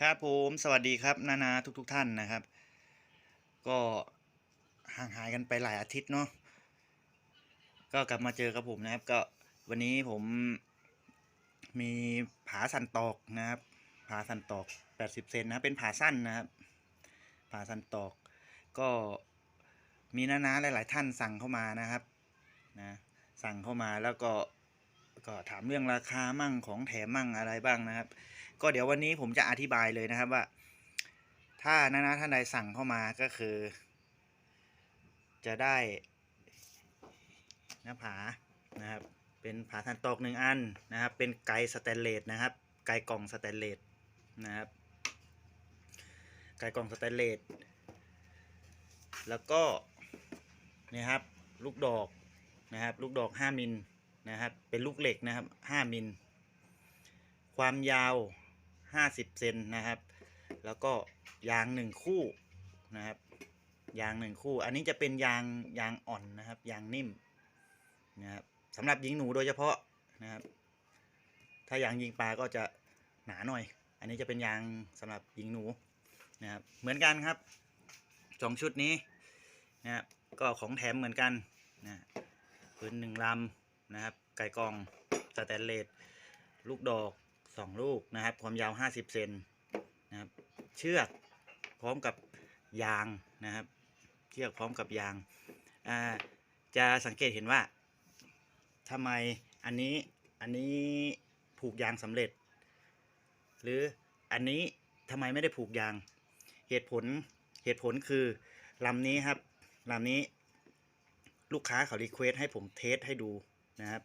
ครับผมสวัสดีครับนานาทุกๆทท่านนะครับ ก็ห่างหายกันไปหลายอาทิตย์เนาะก็กลับมาเจอกับผมนะครับ ก็วันนี้ผมมีผาสันตอกนะครับ ผาสันตอก 80 เซนนะเป็นผาสั้นนะครับ ผาสันตอก ก็มีนานาหลาย ๆ ท่านสั่งเข้ามานะครับนะสั่งเข้ามาแล้วก็ก็ถามเรื่องราคามั่งของแถมมั่งอะไรบ้างนะครับ ก็เดี๋ยววันนี้ผมจะอธิบายเลยนะครับว่า ถ้านานาท่านใดสั่งเข้ามาก็คือ จะได้หน้าผานะครับ เป็นผาทันตกหนึ่งอันนะครับ เป็นไกสแตนเลสนะครับ ไกกล่องสแตนเลสนะครับ ไกกล่องสแตนเลสแล้วก็นี่ครับลูกดอกนะครับลูกดอก 5 มิลนะครับเป็นลูกเหล็กนะครับ 5 มิล ความยาว 50 เซนนะครับ แล้วก็ยางหนึ่งคู่นะครับ ยางหนึ่งคู่ อันนี้จะเป็นยางยางอ่อนนะครับ ยางนิ่มนะครับสำหรับยิงหนูโดยเฉพาะนะครับ ถ้ายางยิงปลาก็จะหนาหน่อย อันนี้จะเป็นยางสำหรับยิงหนูนะครับ เหมือนกันครับสองชุดนี้นะครับก็ของแถมเหมือนกันนะปืนหนึ่งลำนะครับ ไก่กองสแตนเลสลูกดอก สองลูกนะครับ ความยาว50เซนนะครับ เชือกพร้อมกับยางนะครับ เชือกพร้อมกับยางอ่าจะสังเกตเห็นว่าทำไมอันนี้อันนี้ผูกยางสำเร็จ หรืออันนี้ทำไมไม่ได้ผูกยาง เหตุผลเหตุผลคือลำนี้ครับลำนี้ลูกค้าเขารีเควสให้ผมเทสให้ดูนะครับ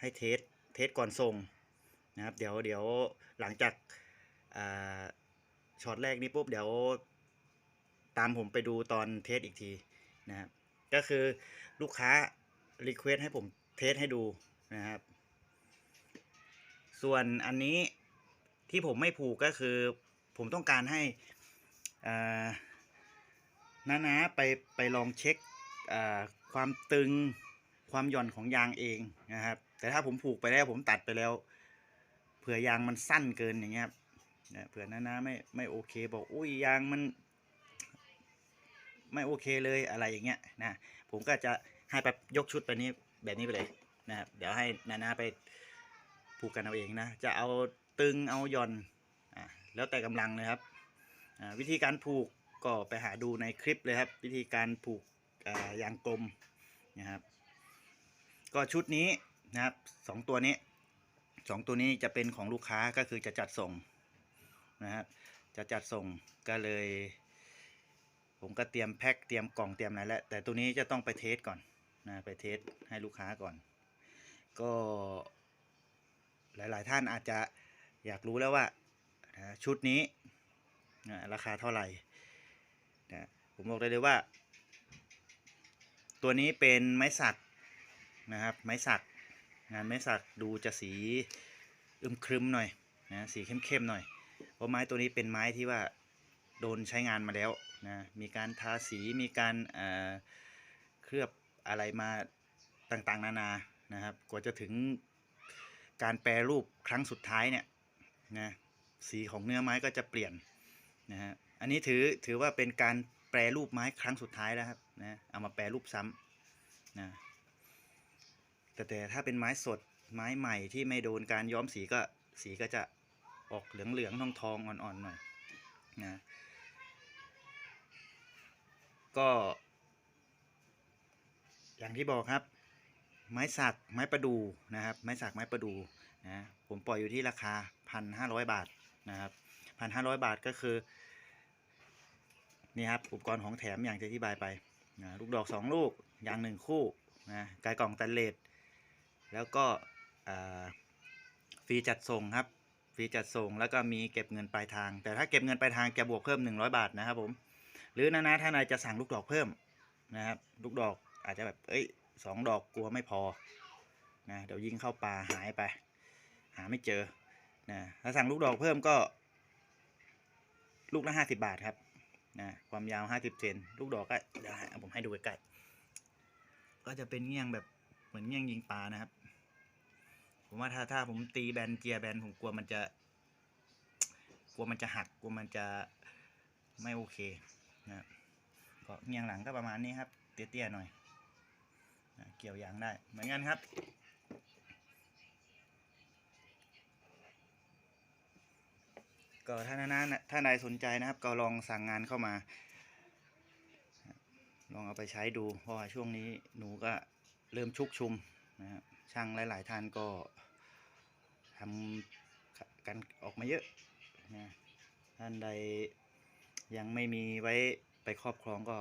ให้เทสเทสก่อนส่ง นะครับ เดี๋ยวเดี๋ยวหลังจากช็อตแรกนี้ปุ๊บเดี๋ยวตามผมไปดูตอนเทสอีกทีนะครับก็คือลูกค้ารีเควสให้ผมเทสให้ดูนะครับ ส่วนอันนี้ที่ผมไม่ผูกก็คือ ผมต้องการให้น้านาไปไปลองเช็คความตึงความหย่อนของยางเองนะครับ แต่ถ้าผมผูกไปแล้วผมตัดไปแล้ว เผื่อยางมันสั้นเกินอย่างเงี้ยครับนะเผื่อน้านาไม่ไม่โอเคบอกอุ้ยยางมัน ไม่โอเคเลยอะไรอย่างเงี้ยนะผมก็จะให้แบบยกชุดไปนี้แบบนี้ไปเลยนะครับเดี๋ยวให้นานาไปผูกกันเอาเองนะจะเอาตึงเอาย่อนอะแล้วแต่กำลังเลยครับอ่าวิธีการผูกก็ไปหาดูในคลิปเลยครับ วิธีการผูกอ่ายางกลมนะครับ ก็ชุดนี้นะครับสองตัวนี้ สองตัวนี้จะเป็นของลูกค้าก็คือจะจัดส่งนะครับจะจัดส่งก็เลย ผมก็เตรียมแพ็คเตรียมกล่องเตรียมอะไรแล้วแต่ตัวนี้จะต้องไปเทสก่อนนะไปเทสให้ลูกค้าก่อน ก็หลาย ๆ ท่านอาจจะอยากรู้แล้วว่านะชุดนี้นะราคาเท่าไหร่นะผมบอกได้เลยว่า ตัวนี้เป็นไม้สักนะครับ ไม้สัก งานไม้สักดูจะสีอึมครึมหน่อยนะสีเข้มๆหน่อยเพราะไม้ตัวนี้เป็นไม้ที่ว่าโดนใช้งานมาแล้วนะมีการทาสีมีการเอ่อเคลือบอะไรมาต่างๆ นานานะครับ กว่าจะถึงการแปรรูปครั้งสุดท้ายเนี่ยนะสีของเนื้อไม้ก็จะเปลี่ยนนะฮะอันนี้ถือถือว่าเป็นการแปรรูปไม้ครั้งสุดท้ายแล้วครับนะเอามาแปรรูปซ้ำนะ แต่แต่ถ้าเป็นไม้สดไม้ใหม่ที่ไม่โดนการย้อมสีก็สีก็จะออกเหลืองเหลืองทองทองอ่อนๆหน่อยนะก็ อย่างที่บอกครับ ไม้สักไม้ประดูนะครับ ไม้สักไม้ประดูนะผมปล่อยอยู่ที่ราคาพันห้าร้อยบาทนะครับพันห้าร้อยบาทก็คือนี่ครับอุปกรณ์ของแถมอย่างที่อธิบายไปนะลูกดอกสองลูกยางหนึ่งคู่นะกายกล่องแตนเลส แล้วก็ฟรีจัดส่งครับฟรีจัดส่งแล้วก็มีเก็บเงินปลายทาง แต่ถ้าเก็บเงินปลายทางจะบวกเพิ่ม 100 บาทนะครับผมหรือนานาท่านใดจะสั่งลูกดอกเพิ่มนะครับลูกดอกอาจจะแบบเอ้ยสองดอกกลัวไม่พอนะเดี๋ยวยิงเข้าป่าหายไป หาไม่เจอนะถ้าสั่งลูกดอกเพิ่มก็ ลูกละห้าสิบาทครับนะความยาวห้าสิบเซนลูกดอกก็เดี๋ยวผมให้ดูใกล้ๆก็จะเป็นเงี้ยงแบบเหมือนเงี้ยงยิงปลานะครับ ผมว่าถ้าถ้าผมตีแบนเจียร์แบนผมกลัวมันจะ กลัวมันจะหักกลัวมันจะไม่โอเคนะก็เงียงหลังก็ประมาณนี้ครับ เตี้ยๆหน่อยนะเกี่ยวยางได้เหมือนกันครับก็ถ้านานาถ้านายสนใจนะครับ ก็ลองสั่งงานเข้ามา ลองเอาไปใช้ดู เพราะว่าช่วงนี้หนูก็เริ่มชุกชุมนะครับ ช่างหลาย ๆ ท่านก็ทำกันออกมาเยอะนะท่านใดยังไม่มีไว้ไปครอบครองก็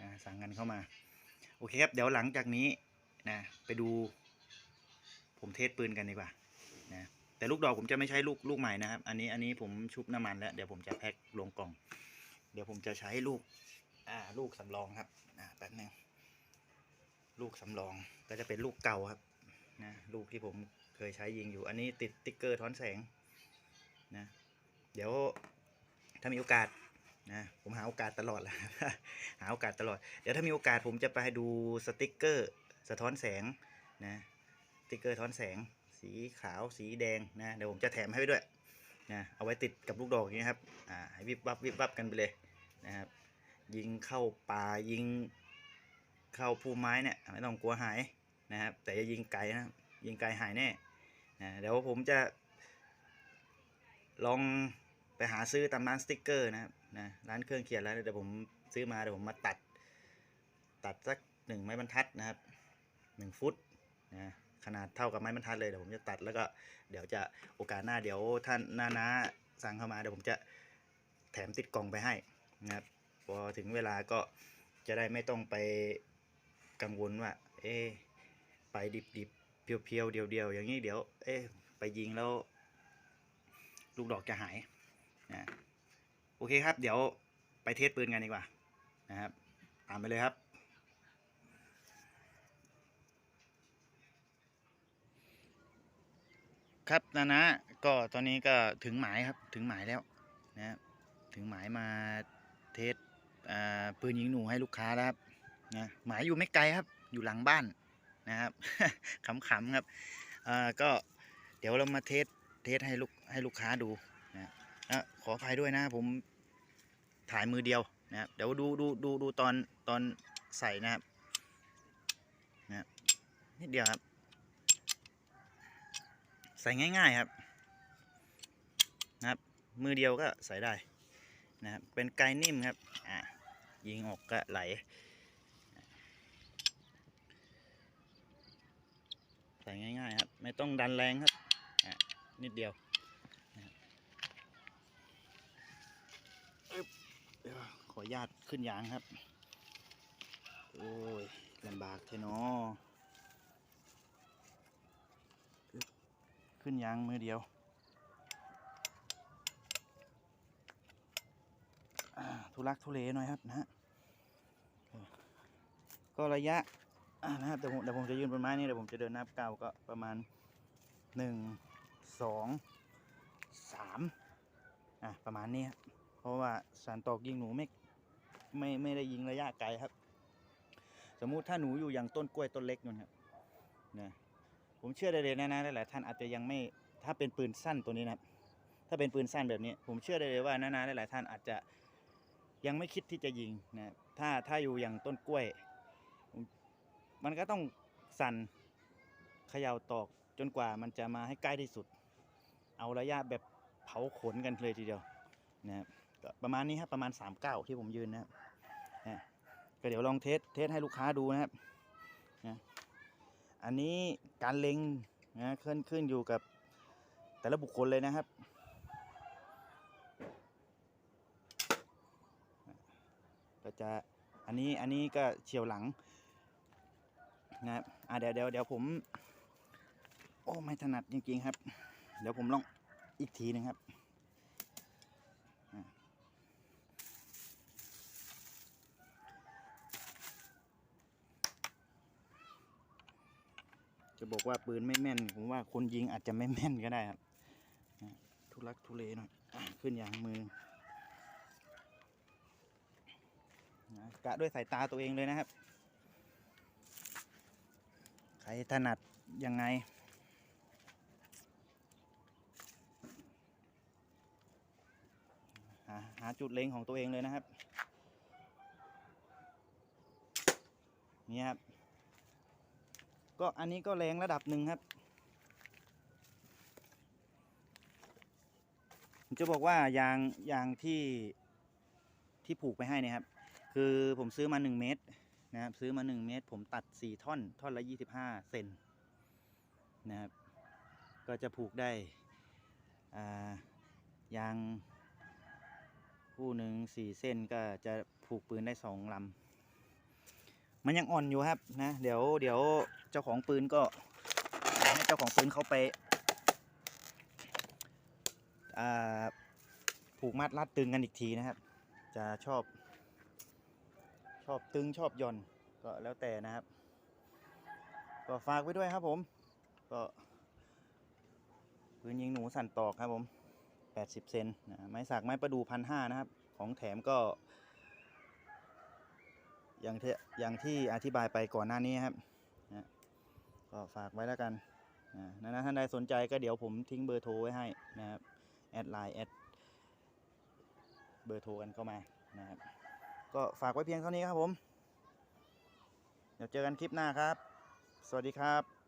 นะสั่งกันเข้ามา โอเคครับ เดี๋ยวหลังจากนี้นะไปดู ผมเทสปืนกันดีกว่านะแต่ลูกดอกผมจะไม่ใช้ลูกลูกใหม่นะครับ อันนี้อันนี้ผมชุบน้ำมันแล้ว เดี๋ยวผมจะแพ็คลงกล่อง เดี๋ยวผมจะใช้ลูกอ่าลูกสำรองครับอ่าแป๊บหนึงลูกสำรองก็จะเป็นลูกเก่าครับ นะลูกที่ผมเคยใช้ยิงอยู่อันนี้ติดติ๊กเกอร์ท้อนแสงนะเดี๋ยวถ้ามีโอกาสนะผมหาโอกาสตลอดแหละหาโอกาสตลอด เดี๋ยวถ้ามีโอกาสผมจะไปดูสติ๊กเกอร์สะท้อนแสงนะสติ๊กเกอร์ท้อนแสง สีขาวสีแดงนะเดี๋ยวผมจะแถมให้ด้วยนะเอาไว้ติดกับลูกดอกอย่างนี้ครับอ่าให้วิบวับวิบวับกันไปเลยนะครับยิงเข้าป่ายิงเข้าภูไม้เนี่ยไม่ต้องกลัวหาย นะครับ แต่จะยิงไกลนะยิงไกลหายแน่นะเดี๋ยวผมจะ ลองไปหาซื้อตามร้านสติกเกอร์นะครับนะร้านเครื่องเขียนแล้วเดี๋ยวผมซื้อมาเดี๋ยวผมมาตัด ตัดสักหนึ่งไม้บรรทัดนะครับหนึ่งฟุตนะขนาดเท่ากับไม้บรรทัดเลยเดี๋ยวผมจะตัดแล้วก็เดี๋ยวจะโอกาสหน้าเดี๋ยวท่านน้านาสั่งเข้ามาเดี๋ยวผมจะแถมติดกล่องไปให้นะครับพอถึงเวลาก็จะได้ไม่ต้องไปกังวลว่า เอ๊ะ ไปดิบๆ เพียวๆ เดียวๆ อย่างนี้เดี๋ยว เอ๊ะไปยิงแล้ว ลูกดอกจะหายนะโอเคครับ เดี๋ยวไปเทสปืนกันดีกว่านะครับตามไปเลยครับ ครับนะนะก็ตอนนี้ก็ถึงหมายครับถึงหมายแล้วนะครับถึงหมายมาเทสอ่าปืนยิงหนูให้ลูกค้าแล้วครับนะหมายอยู่ไม่ไกลครับ อยู่หลังบ้าน นะครับขำๆครับอ่าก็เดี๋ยวเรามาเทสเทสให้ลูกให้ลูกค้าดูนะอะขออภัยด้วยนะผมถ่ายมือเดียวนะครับเดี๋ยวดูดูดูดูตอนตอนใส่นะครับนะนิดเดียวครับ ใส่ง่าย ๆครับนะครับ มือเดียวก็ใส่ได้นะครับเป็นไกนิ่มครับอ่ายิงออกก็ไหล ใส่ง่ายๆครับ ไม่ต้องดันแรงครับนิดเดียวขออนุญาตขึ้นยางครับ โอ้ยลำบากเทนอขึ้นยางมือเดียวทุลักทุเลหน่อยครับนะฮะก็ระยะ นะครับเดี๋ยวผมเดี๋ยวผมจะยืนบนไม้นี่เดี๋ยวผมจะเดินนับเก้าก็ประมาณหนึ่งสองสามอะประมาณนี้ครับเพราะว่าสารตอกยิงหนูไม่ไม่ไม่ได้ยิงระยะไกลครับ สมมุติถ้าหนูอยู่อย่างต้นกล้วยต้นเล็กนู่นครับนะผมเชื่อได้เลยนะนะหลายท่านอาจจะยังไม่ถ้าเป็นปืนสั้นตัวนี้นะครับถ้าเป็นปืนสั้นแบบนี้ ผมเชื่อได้เลยว่านานาหลายๆท่านอาจจะยังไม่คิดที่จะยิงนะถ้าถ้าอยู่อย่างต้นกล้วย มันก็ต้องสั่นเขย่าตอกจนกว่ามันจะมาให้ใกล้ที่สุด เอาระยะแบบเผาขนกันเลยทีเดียวนะครับประมาณนี้ครับประมาณ3เก้าที่ผมยืนนะครับนะก็เดี๋ยวลองเทสเทสให้ลูกค้าดูนะครับนะอันนี้การเล็งนะขึ้นขึ้นอยู่กับแต่ละบุคคลเลยนะครับก็จะอันนี้อันนี้ก็เฉียวหลัง นะครับอ่าเดี๋ยวเดี๋ยวเดี๋ยวผม โอ้ไม่ถนัดจริงๆครับ เดี๋ยวผมลองอีกทีหนึงครับจะบอกว่าปืนไม่แม่น ผมว่าคนยิงอาจจะไม่แม่นก็ได้ครับทุลักทุเลหน่อยขึ้นอย่างมือนะกะด้วยสายตาตัวเองเลยนะครับ ใครถนัดยังไง หาจุดเล็งของตัวเองเลยนะครับ นี่ครับ ก็อันนี้ก็แรงระดับหนึ่งครับจะบอกว่ายางยางที่ที่ผูกไปให้นยครับ คือผมซื้อมา 1 เมตร นะครับซื้อมา 1 เมตร ผมตัด 4 ท่อน ท่อนละ 25 เซนนะครับ ก็จะผูกได้ยางคู่หนึ่งสี่เส้นก็จะผูกปืนได้สองลำมันยังอ่อนอยู่ครับนะ เดี๋ยวเดี๋ยวเจ้าของปืนก็ให้เจ้าของปืนเขาไปผูกมัดรัดตึงกันอีกทีนะครับ จะชอบ ชอบตึงชอบหย่อนก็แล้วแต่นะครับ ก็ฝากไว้ด้วยครับผม ก็ปืนยิงหนูสั่นตอกครับผม 80 เซนนะไม้สักไม้ประดูพันห้านะครับ ของแถมก็ อย่างที่อย่างที่อธิบายไปก่อนหน้านี้ครับนะก็ฝากไว้แล้วกันนะนะท่านใดสนใจก็เดี๋ยวผมทิ้งเบอร์โทรไว้ให้นะครับ แอดไลน์แอดเบอร์โทรกันเข้ามานะครับ ก็ฝากไว้เพียงเท่านี้ครับผม เดี๋ยวเจอกันคลิปหน้าครับ สวัสดีครับ